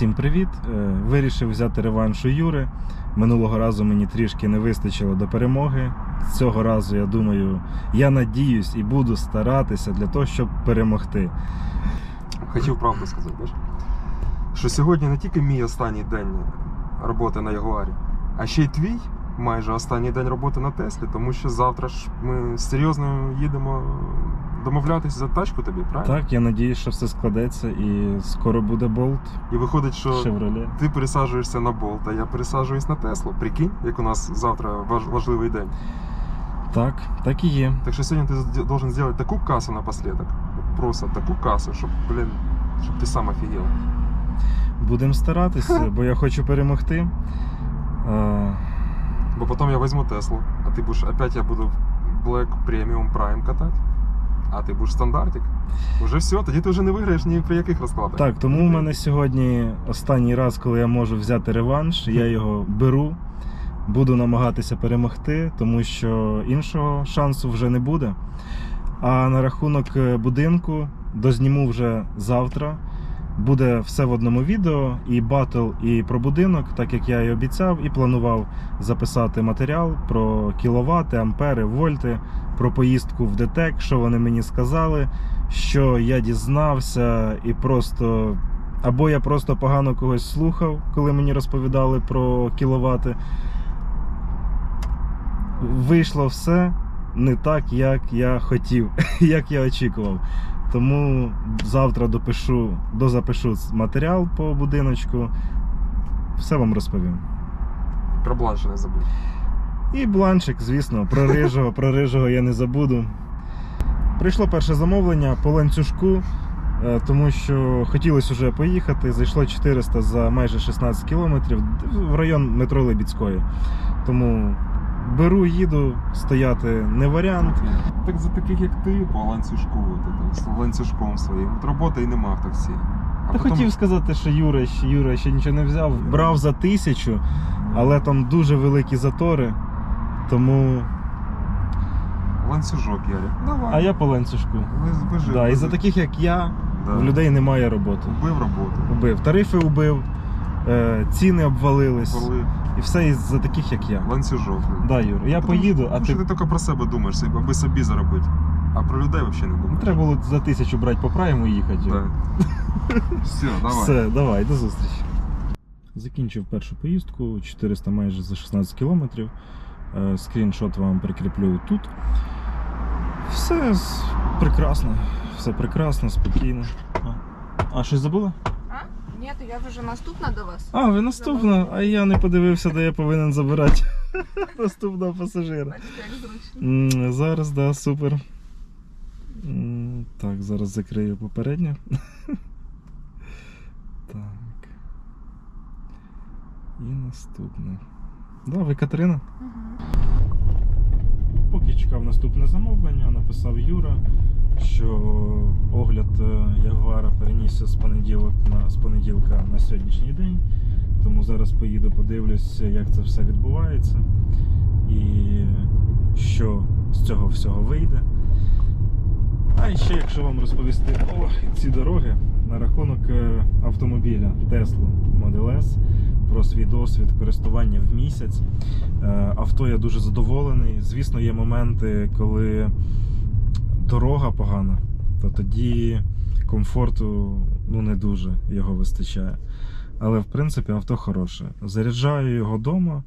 Всім привіт! Е, Вирішив взяти реванш у Юри. Минулого разу мені трішки не вистачило до перемоги. Цього разу я думаю, я надіюсь і буду старатися для того, щоб перемогти. Хотів правду сказати, знаєш? Що сьогодні не тільки мій останній день роботи на Ягуарі, а ще й твій майже останній день роботи на Теслі, тому що завтра ж ми серйозно їдемо домовлятися за тачку тобі, правильно? Так, я надіюсь, що все складеться і скоро буде болт І виходить, що Chevrolet. ти пересаджуєшся на болт, а я пересаджуюсь на Теслу. Прикинь, як у нас завтра важ- важливий день. Так, так і є. Так що сьогодні ти должен зробити таку касу напоследок. Просто таку касу, щоб, блін, щоб ти сам офігел. Будемо старатися, бо я хочу перемогти. Бо потім я візьму Теслу, а ти будеш опять я буду Black Premium Prime катати. А ти будеш стандартик. Уже все, тоді ти вже не виграєш ні при яких розкладах. Так, тому в мене сьогодні останній раз, коли я можу взяти реванш, я його беру, буду намагатися перемогти, тому що іншого шансу вже не буде. А на рахунок е, будинку дозніму вже завтра. Буде все в одному відео, і батл, і про будинок, так як я і обіцяв, і планував записати матеріал про кіловати, ампери, вольти, про поїздку в ДТЕК, що вони мені сказали, що я дізнався, і просто або я просто погано когось слухав, коли мені розповідали про кіловати. Вийшло все не так, як я хотів, як я очікував. Тому завтра допишу, дозапишу матеріал по будиночку. Все вам розповім. Про бланш не забудь. І бланчик, звісно, про рижого, про рижого я не забуду. Прийшло перше замовлення по ланцюжку, е, тому що хотілося вже поїхати. Зайшло 400 за майже 16 кілометрів в район метро Лебідської. Тому беру, їду, стояти не варіант. Так за таких як ти, по ланцюжку, з ланцюжком своїм. От роботи і нема в таксі. А Та потім- хотів сказати, що Юра, ще- Юра ще нічого не взяв. Брав за тисячу, але там дуже великі затори. Тому. Ланцюжок, Ярик. Давай. А я по ланцюжку. Ви, Да, і за таких як я, Да. в людей немає роботи. Убив роботу. Убив. Тарифи убив, е, ціни обвалились. Коли І все із-за таких, як я. ланцюжок. Да, Юр, я Тому поїду, що- а тому ти. що ти тільки про себе думаєш, аби собі заробити. А про людей взагалі не думаєш. Треба було за тисячу брати по прайму і їхати. Юр. Так. Все, давай. Все, давай, до зустрічі. Закінчив першу поїздку, 400 майже за 16 кілометрів. Е, Скріншот вам прикріплю тут. Все з- прекрасно, все прекрасно, спокійно. А, а щось забула? Ні, то я вже наступна до вас. А, ви наступна, а я не подивився, де я повинен забирати наступного пасажира. М, Зараз, да, супер. М, Так, зараз закрию попереднє. Так. І наступне. Да, ви Катерина? Поки чекав наступне замовлення, написав Юра, що огляд е, Ягуара перенісся з понеділок на з понеділка на сьогоднішній день. Тому зараз поїду, подивлюсь, як це все відбувається і що з цього всього вийде. А ще, якщо вам розповісти о, ці дороги на рахунок е, автомобіля Tesla Model S про свій досвід користування в місяць. Е, Авто я дуже задоволений. Звісно, є моменти, коли дорога погана, то тоді комфорту ну, не дуже його вистачає. Але в принципі авто хороше. Заряджаю його вдома.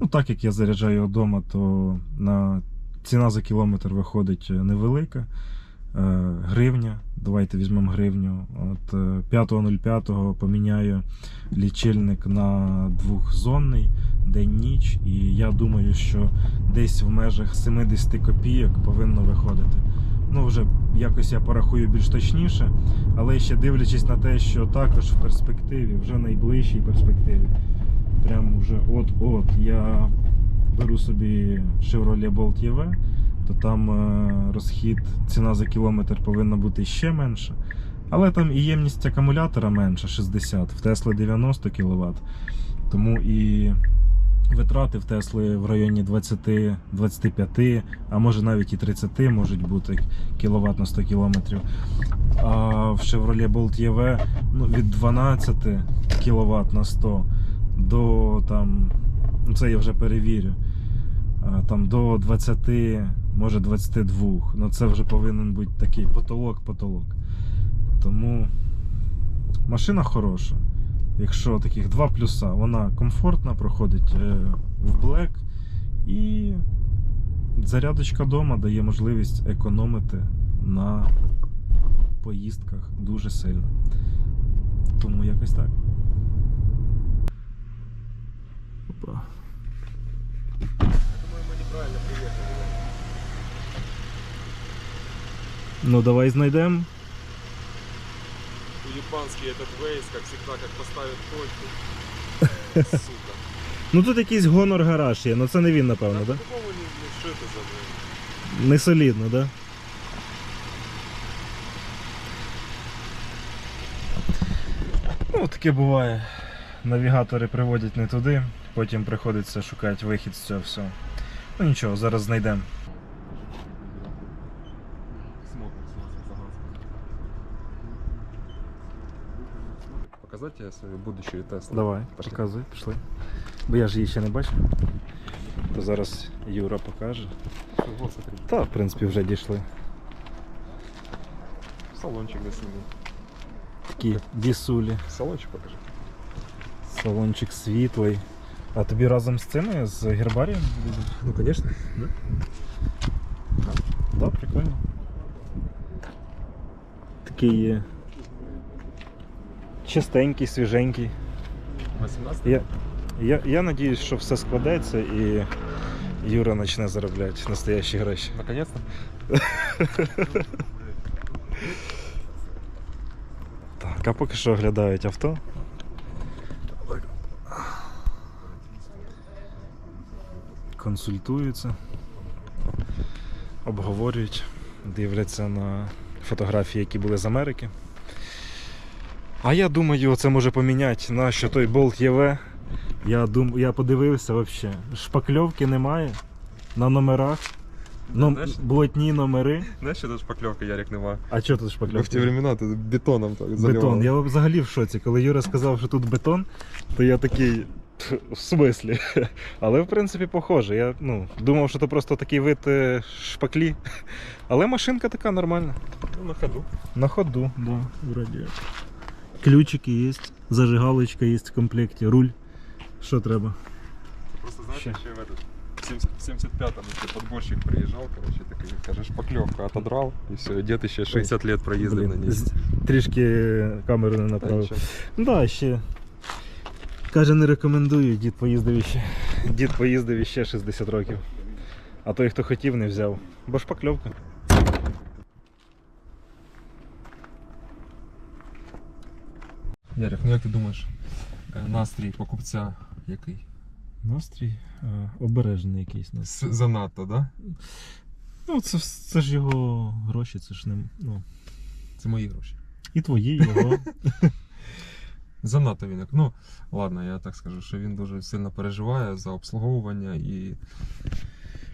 Ну, так як я заряджаю його вдома, то на ціна за кілометр виходить невелика. Е, Гривня. Давайте візьмемо гривню. От е, 5.05 поміняю лічильник на двохзонний день-ніч. І я думаю, що десь в межах 70 копійок повинно виходити. Ну, вже якось я порахую більш точніше, але ще дивлячись на те, що також в перспективі, вже найближчій перспективі, прямо вже от-от я беру собі Chevrolet Bolt EV, то там е, розхід, ціна за кілометр повинна бути ще менша. Але там і ємність акумулятора менша 60, в Тесли 90 кВт. Тому і витрати в Тесли в районі 20-25, а може навіть і 30 можуть бути кВт на 100 км. А в Chevrolet Bolt EV ну, від 12 кВт на 100 до там, ну це я вже перевірю, там до 20, може 22. Ну це вже повинен бути такий потолок-потолок. Тому машина хороша. Якщо таких два плюса, вона комфортна, проходить е, в блек і зарядочка вдома дає можливість економити на поїздках дуже сильно. Тому якось так. Опа. Мы неправильно приехали. Ну давай знайдемо. Уебанский этот Waze, как всегда, как поставит точку. Сука. Ну тут якийсь гонор гараж є, ну це не він, напевно, так? По-любому не, это за блин? Не солідно, так? Да? Ну, таке буває. Навігатори приводять не туди, потім приходиться шукати вихід з цього всього. Ну нічого, зараз знайдемо. Показать тебе свои будущие тесты? Давай, Пошли. показуй, пішли. Бо я ж її ще не бачив. То зараз Юра покаже. Вот, смотри. Та, в принципі, вже дійшли. Салончик до сними. Такі дісулі. Салончик покажи. Салончик світлий. А тобі разом з цими, з гербарієм? будуть? Ну, конечно. Да, прикольно. Такий є. Чистенький, свіженький. 18 Я, я, я надіюсь, що все складеться і Юра почне заробляти настоящі гроші. Наконец-то. Так, а поки що оглядають авто. Консультуються, обговорюють, дивляться на фотографії, які були з Америки. А я думаю, це може поміняти на що той болт ЄВ. Я, дум... я подивився взагалі. Шпакльовки немає на номерах. Ном... Знаєш- Блотні номери. Знаешь, что шпаклевка Ярик нема? А що тут В шпакльовки? времена ты бетоном так Бетон. Я взагалі в шоці. Коли Юра сказав, що тут бетон, то я такий. «Тх, В смислі? Але в принципі похоже. Я ну, думав, що це просто такий вид е, шпаклі. Але машинка така нормальна. Ну, на ходу. На ходу, да, вроді. Ключики є, зажигалочка є в комплекті, руль. Що треба? Просто знаешь, Ща. еще в этот в 75-м еще подборщик приезжал, короче, такой, скажешь, шпаклевку отодрал, и все, дед еще 60 лет проездил на ней. з- трішки камеру не направив. ничего. Да, ще. Каже, не рекомендую, дід поїздив іще. Дід поїздив іще 60 років. А той, хто хотів, не взяв. Бо шпакльовка. Ярик, ну як ти думаєш, е, настрій покупця який? Настрій е, обережний якийсь. нас. С- Занадто, да? Ну, це, ж- це ж його гроші, це ж не. Ну, Це мої гроші. і твої, і його. Занадто він. Ну, ладно, я так скажу, що він дуже сильно переживає за обслуговування і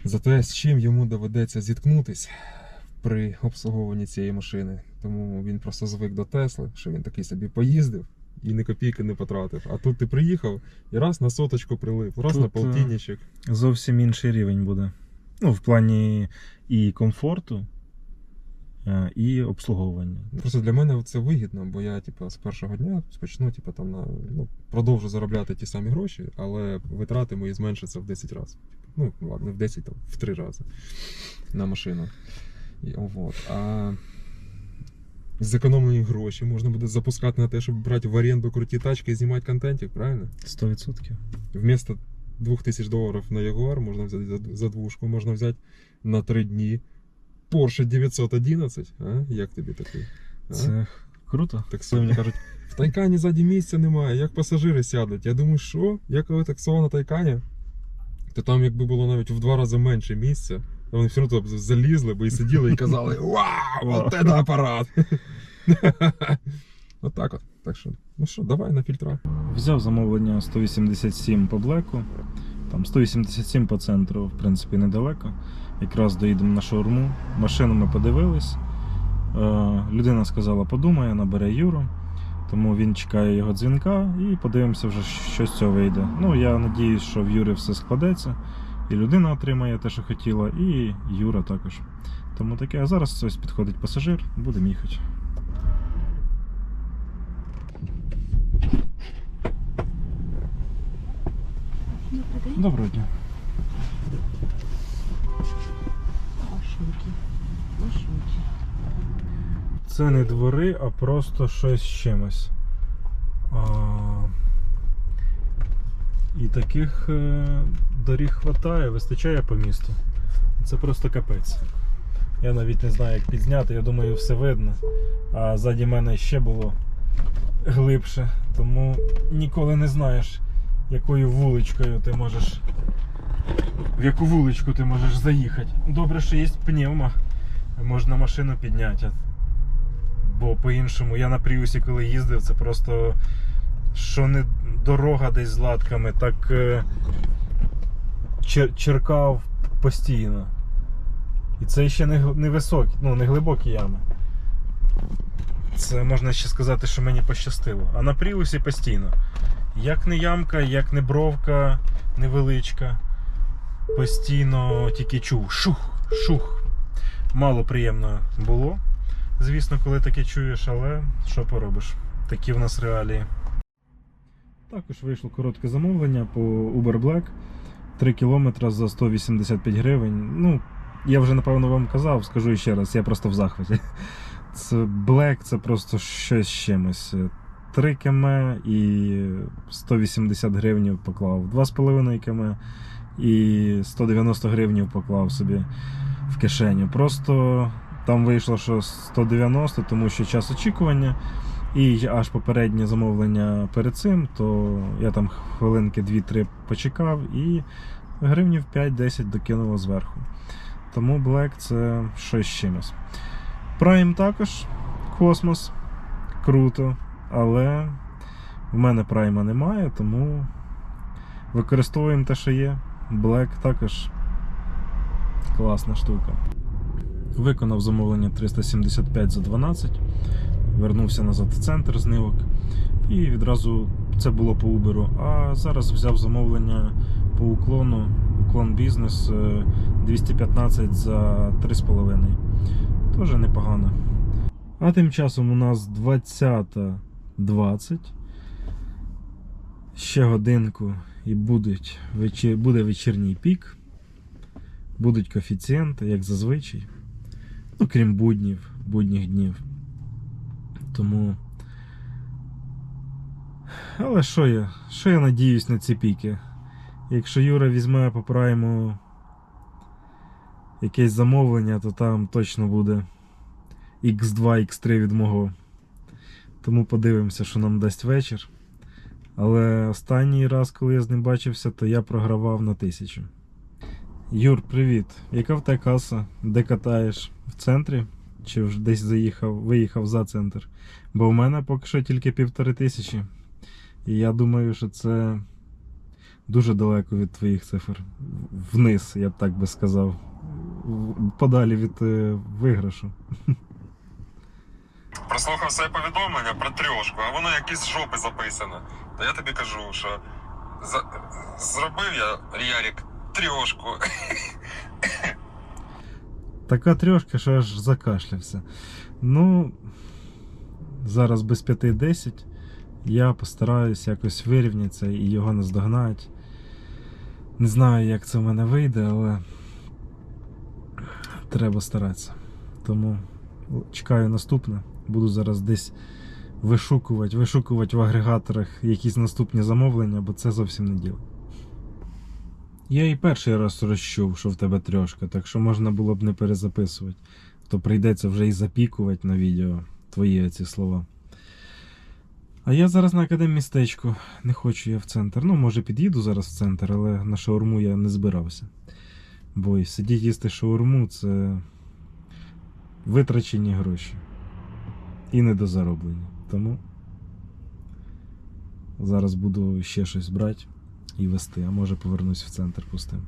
за те, з чим йому доведеться зіткнутися при обслуговуванні цієї машини. Тому він просто звик до Тесли, що він такий собі поїздив і ні копійки не потратив. А тут ти приїхав і раз на соточку прилив, раз Тут, на е, полтинничок. Зовсім інший рівень буде. Ну, в плані і комфорту, е, і обслуговування. Просто для мене це вигідно, бо я типу, з першого дня спочну типу, там, на, ну, продовжу заробляти ті самі гроші, але витрати мої зменшаться в 10 разів. Ну, ладно, не в 10, там, в 3 рази на машину. І, о, вот. А зекономлені гроші можна буде запускати на те, щоб брати в оренду круті тачки і знімати контентик, правильно? 100%. Вместо 2000 доларів на Jaguar можна взяти за, двушку, можна взяти на 3 дні Porsche 911. А? Як тобі такий? А? Це круто. Таксі мені кажуть, в Тайкані ззаді місця немає, як пасажири сядуть. Я думаю, що? Я коли таксував на Тайкані, то там якби було навіть в два рази менше місця, вони все одно залізли би і сиділи і казали: Вау, от це апарат! От так от. Так що, ну що, давай на фільтра. Взяв замовлення 187 по блеку. Там 187 по центру, в принципі, недалеко. Якраз доїдемо на шаурму. Машину ми подивились. Е, людина сказала, подумає, набере Юру. Тому він чекає його дзвінка і подивимося вже, що з цього вийде. Ну, я надіюсь, що в Юри все складеться, і людина отримає те, що хотіла, і Юра також. Тому таке, а зараз ось підходить пасажир, будемо їхати. Доброго дня. Це не двори, а просто щось з чимось. Таких е, доріг хватає, вистачає по місту. Це просто капець. Я навіть не знаю, як підзняти, я думаю, все видно. А ззаді мене ще було глибше, тому ніколи не знаєш, якою вуличкою ти можеш. В яку вуличку ти можеш заїхати. Добре, що є пневма, можна машину підняти. Бо по-іншому я на Пріусі, коли їздив, це просто що не дорога десь з латками, так е, чер- черкав постійно. І це ще не, не високі, ну не глибокі ями. Це можна ще сказати, що мені пощастило. А на Пріусі постійно. Як не ямка, як не бровка невеличка. Постійно тільки чув шух, шух. Мало приємно було. Звісно, коли таке чуєш, але що поробиш? Такі в нас реалії. Також вийшло коротке замовлення по Uber Black. 3 кілометри за 185 гривень. Ну, я вже напевно вам казав, скажу ще раз, я просто в захваті. Це Black це просто щось з чимось. 3 км і 180 гривень поклав. 2,5 км і 190 гривень поклав собі в кишеню. Просто там вийшло, що 190, тому що час очікування. І аж попереднє замовлення перед цим, то я там хвилинки 2-3 почекав і гривнів 5-10 докинуло зверху. Тому Black це щось з чимось. Prime також космос. Круто. Але в мене Prime немає, тому використовуємо те, що є. Black також класна штука. Виконав замовлення 375 за 12, вернувся назад в центр з нивок. І відразу це було по Uber. А зараз взяв замовлення по уклону. Уклон бізнес е, 215 за 3,5. Теж непогано. А тим часом у нас 20.20. Ще годинку і будуть буде вечірній пік. Будуть коефіцієнти, як зазвичай. Ну, крім буднів, будніх днів. Тому. Але що я? Що я надіюсь на ці піки? Якщо Юра візьме по прайму якесь замовлення, то там точно буде X2, X3 від мого. Тому подивимося, що нам дасть вечір. Але останній раз, коли я з ним бачився, то я програвав на тисячу. Юр, привіт. Яка в тебе каса? Де катаєш? В центрі? Чи вже десь заїхав, виїхав за центр? Бо в мене поки що тільки півтори тисячі. І я думаю, що це дуже далеко від твоїх цифр. Вниз, я б так би сказав. Подалі від е, виграшу. Прослухав своє повідомлення про трьошку, а воно якесь з жопи записане. То я тобі кажу, що за... зробив я Ріарік трьошку. Така трьошка, що аж закашлявся. Ну, зараз без 5-10 я постараюсь якось вирівнятися і його наздогнати. Не знаю, як це в мене вийде, але треба старатися. Тому чекаю наступне. Буду зараз десь вишукувати, вишукувати в агрегаторах якісь наступні замовлення, бо це зовсім не діло. Я і перший раз розчув, що в тебе трьошка, так що можна було б не перезаписувати. То прийдеться вже і запікувати на відео твої ці слова. А я зараз на академмістечку. Не хочу я в центр. Ну, може, під'їду зараз в центр, але на шаурму я не збирався. Бо й сидіти їсти шаурму це витрачені гроші. І недозароблені. Тому зараз буду ще щось брати і вести, а може повернусь в центр пустим.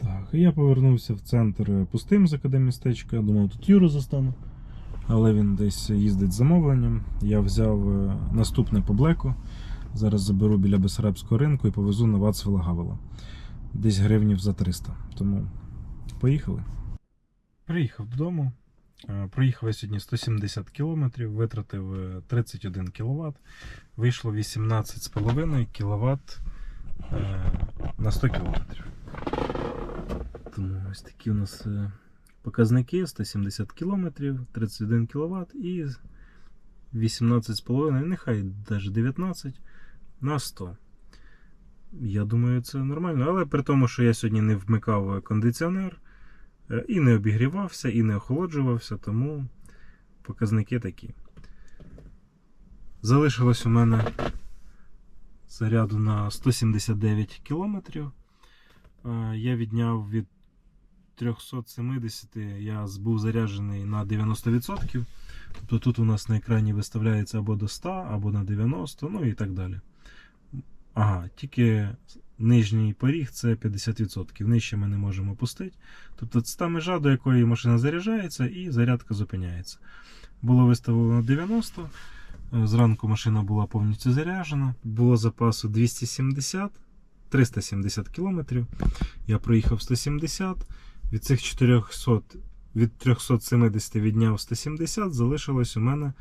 Так, і я повернувся в центр е, пустим з академмістечка. Я думав, тут Юру застану. але він десь їздить з замовленням. Я взяв е, наступне по блеку. Зараз заберу біля Бесарабського ринку і повезу на Вацвела Гавела. Десь гривнів за 300. Тому поїхали. Приїхав додому. Е, Проїхав я сьогодні 170 км, витратив е, 31 кВт. Вийшло 18,5 кВт на 100 км. Тому ось такі у нас е, показники: 170 км, 31 кВт і 18,5, нехай навіть 19 на 100. Я думаю, це нормально. Але при тому, що я сьогодні не вмикав кондиціонер е, і не обігрівався, і не охолоджувався, тому показники такі. Залишилось у мене заряду на 179 кілометрів. Е, Я відняв від 370, я був заряджений на 90%. Тобто тут у нас на екрані виставляється або до 100, або на 90, ну і так далі. Ага, тільки нижній поріг це 50%. Нижче ми не можемо пустити. Тобто це та межа, до якої машина заряджається і зарядка зупиняється. Було виставлено 90. е, Зранку машина була повністю заряджена. Було запасу 270, 370 кілометрів. Я проїхав 170. Від цих 400, від 370 відняв 170, залишилось у мене.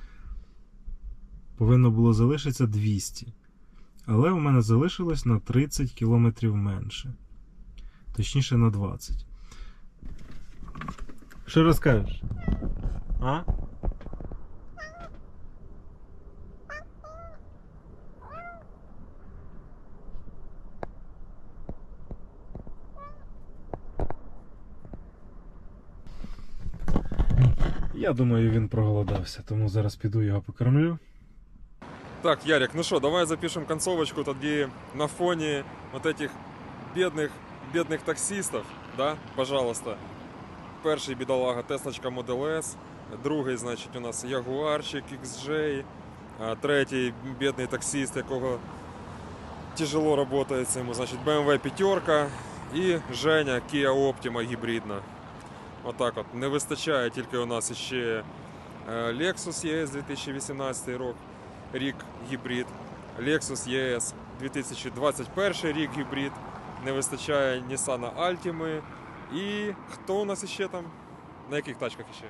Повинно було залишитися 200. Але у мене залишилось на 30 кілометрів менше. Точніше на 20. Що розкажеш? А? Я думаю, він проголодався, тому зараз піду його покормлю. Так, Ярик, ну що, давай запишем концовочку тоді на фоні вот этих бідних, бідних таксистів, да? Пожалуйста. Перший бідолага Теслочка Model S, другий, значить, у нас Ягуарчик XJ, третій бідний таксист, якого тяжело працюється йому, значить, BMW п'ятерка і Женя Kia Optima гібридна. Отак от. Не вистачає тільки у нас ще е, Lexus ES 2018 рік рік гібрид, Lexus ES 2021 рік гібрид, не вистачає Nissan Altima. І хто у нас іще там? На яких тачках іще?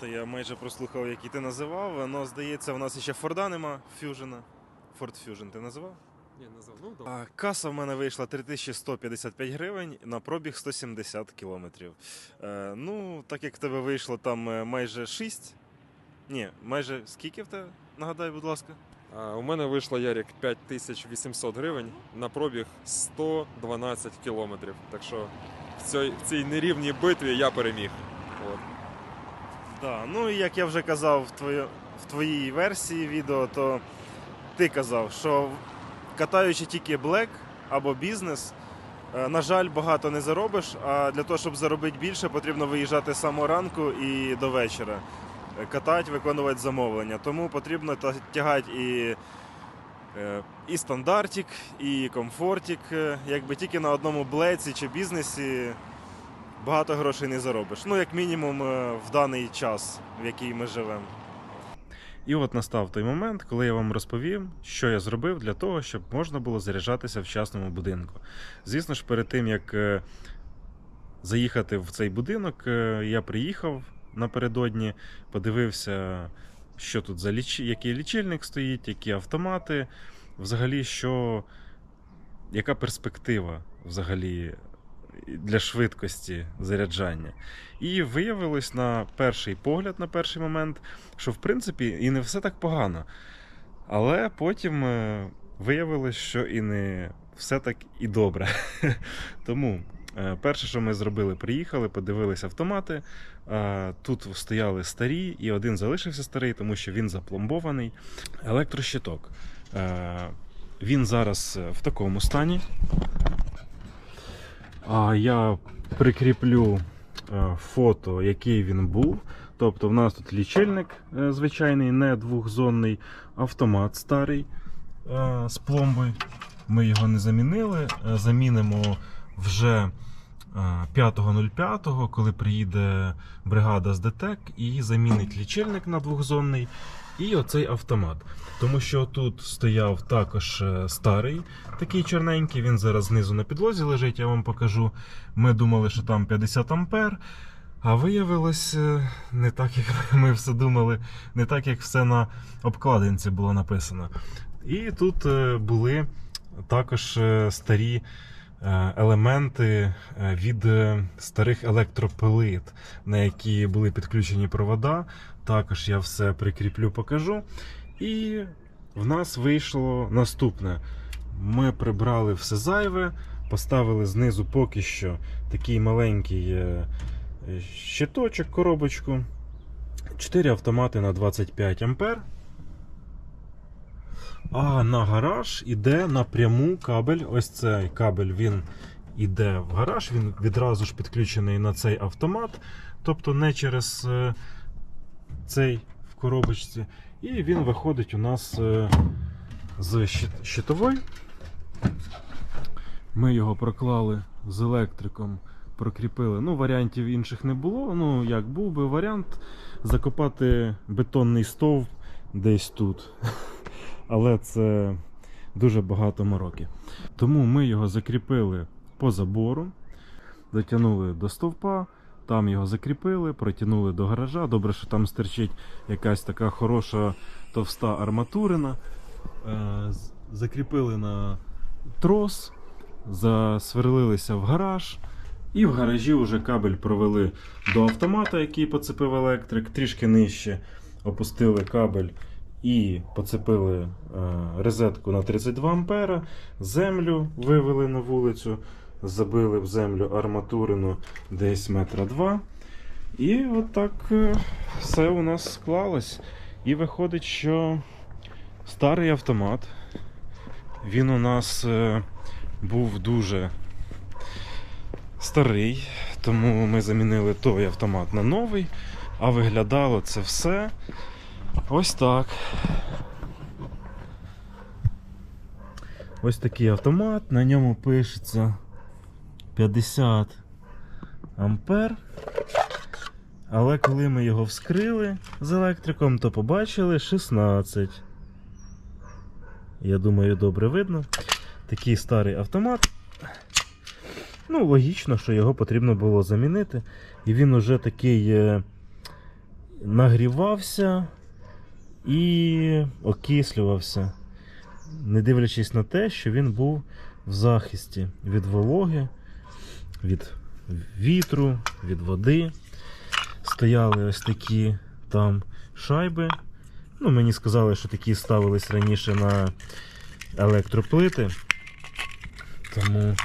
Та я майже прослухав, який ти називав. але здається, у нас ще Форда нема, Фюжена. Ford Fusion ти називав? Ні, назвав. Ну, А каса в мене вийшла 3155 гривень на пробіг 170 кілометрів. Е, ну, так як в тебе вийшло там е, майже 6. Ні, майже скільки в тебе? Нагадай, будь ласка. А, у мене вийшло Ярик 5800 гривень на пробіг 112 кілометрів. Так що в цій, в цій нерівній битві я переміг. От. Да, ну і як я вже казав в, твоє, в твоїй версії відео, то ти казав, що катаючи тільки Black або бізнес, е, на жаль, багато не заробиш, а для того, щоб заробити більше, потрібно виїжджати з самого ранку і до вечора. Катати, виконувати замовлення. Тому потрібно тягати і, е, і стандартик, і комфортик. Е, Якби тільки на одному блеці чи бізнесі багато грошей не заробиш. Ну, як мінімум, е, в даний час, в який ми живемо. І от настав той момент, коли я вам розповім, що я зробив для того, щоб можна було заряджатися в частному будинку. Звісно ж, перед тим як заїхати в цей будинок, я приїхав напередодні, подивився, що тут за ліч... який лічильник стоїть, які автомати, взагалі, що яка перспектива взагалі для швидкості заряджання. І виявилось на перший погляд, на перший момент, що в принципі і не все так погано. Але потім е, виявилось, що і не все так і добре. Тому перше, що ми зробили, приїхали, подивилися автомати. Е, Тут стояли старі, і один залишився старий, тому що він запломбований. Електрощиток. Е, Він зараз е, в такому стані. Я прикріплю е, фото, який він був. Тобто, в нас тут лічильник е, звичайний, не двохзонний, автомат старий е, з пломбою. Ми його не замінили. Е, Замінимо вже е, 5.05, коли приїде бригада з ДТЕК і замінить лічильник на двохзонний і оцей автомат. Тому що тут стояв також е, старий, такий чорненький, він зараз знизу на підлозі лежить, я вам покажу. Ми думали, що там 50 ампер. А виявилось е, не так, як ми все думали, не так, як все на обкладинці було написано. І тут е, були також е, старі е, елементи е, від е, старих електропилит, на які були підключені провода. Також я все прикріплю, покажу. І в нас вийшло наступне. Ми прибрали все зайве, поставили знизу поки що такий маленький е, е, щиточок, коробочку. 4 автомати на 25 ампер. А на гараж іде напряму кабель. Ось цей кабель він іде в гараж, він відразу ж підключений на цей автомат, тобто не через е, цей в коробочці. І він виходить у нас е, з щит- щитової. Ми його проклали з електриком, прокріпили. Ну, варіантів інших не було. Ну, як був би варіант закопати бетонний стовп десь тут. Але це дуже багато мороки. Тому ми його закріпили по забору, дотягнули до стовпа, там його закріпили, протягнули до гаража. Добре, що там стирчить якась така хороша товста арматурина. Е, Закріпили на трос, засверлилися в гараж. І в гаражі вже кабель провели до автомата, який поцепив електрик, трішки нижче опустили кабель і поцепили е, розетку на 32 ампера, землю вивели на вулицю, забили в землю арматурину десь метра два. І отак е, все у нас склалось. І виходить, що старий автомат, він у нас е, був дуже старий, тому ми замінили той автомат на новий, а виглядало це все ось так. Ось такий автомат, на ньому пишеться 50 ампер. Але коли ми його вскрили з електриком, то побачили 16. Я думаю, добре видно. Такий старий автомат. Ну, логічно, що його потрібно було замінити. І він уже такий е, нагрівався і окислювався, не дивлячись на те, що він був в захисті від вологи, від вітру, від води. Стояли ось такі там шайби. Ну, мені сказали, що такі ставились раніше на електроплити. Тому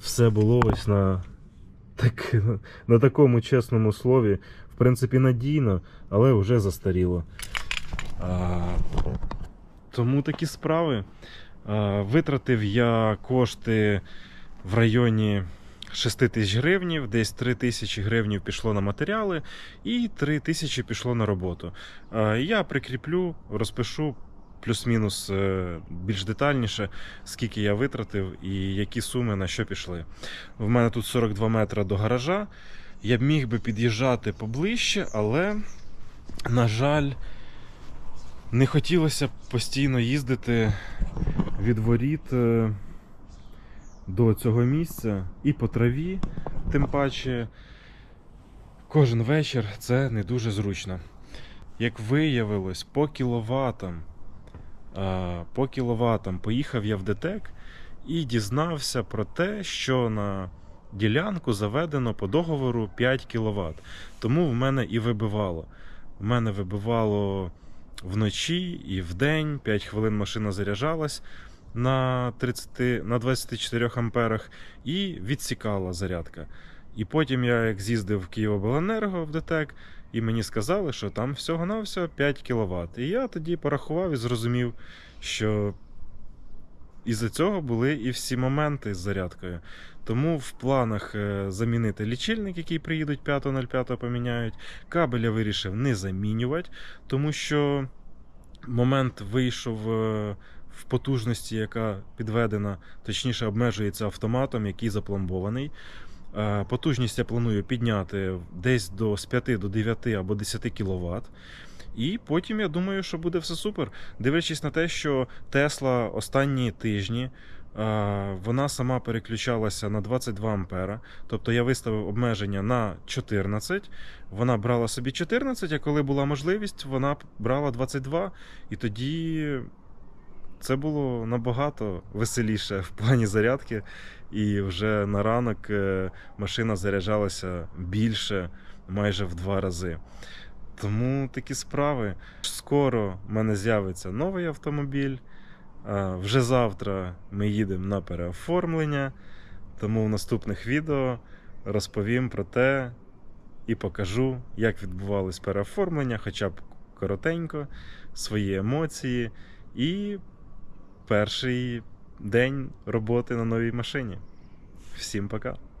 все було ось на, так, на такому чесному слові. В принципі, надійно, але вже застаріло. Тому такі справи. Витратив я кошти в районі 6 тисяч гривнів, десь 3 тисячі гривнів пішло на матеріали і 3 тисячі пішло на роботу. Я прикріплю, розпишу плюс-мінус е, більш детальніше, скільки я витратив і які суми на що пішли. В мене тут 42 метри до гаража. Я б міг би під'їжджати поближче, але, на жаль, не хотілося постійно їздити від воріт е, до цього місця і по траві, тим паче кожен вечір це не дуже зручно. Як виявилось, по кіловатам, по кіловатам поїхав я в ДТЕК і дізнався про те, що на ділянку заведено по договору 5 кВт. Тому в мене і вибивало. В мене вибивало вночі і вдень, 5 хвилин машина заряджалась на 30, на 24 амперах і відсікала зарядка. І потім я як з'їздив в Києвобленерго в ДТЕК, і мені сказали, що там всього-навсього 5 кВт. І я тоді порахував і зрозумів, що із-за цього були і всі моменти з зарядкою. Тому в планах е, замінити лічильник, який приїдуть 5.05 поміняють. Кабель я вирішив не замінювати, тому що момент вийшов е, в потужності, яка підведена, точніше обмежується автоматом, який запломбований. Е, Потужність я планую підняти десь до з 5 до 9 або 10 кВт. І потім я думаю, що буде все супер. Дивлячись на те, що Тесла останні тижні. е, Вона сама переключалася на 22 ампера. Тобто я виставив обмеження на 14. Вона брала собі 14, а коли була можливість, вона брала 22. І тоді це було набагато веселіше в плані зарядки. І вже на ранок е, машина заряджалася більше, майже в два рази. Тому такі справи. Скоро в мене з'явиться новий автомобіль. Вже завтра ми їдемо на переоформлення. Тому в наступних відео розповім про те і покажу, як відбувалось переоформлення, хоча б коротенько, свої емоції і перший день роботи на новій машині. Всім пока!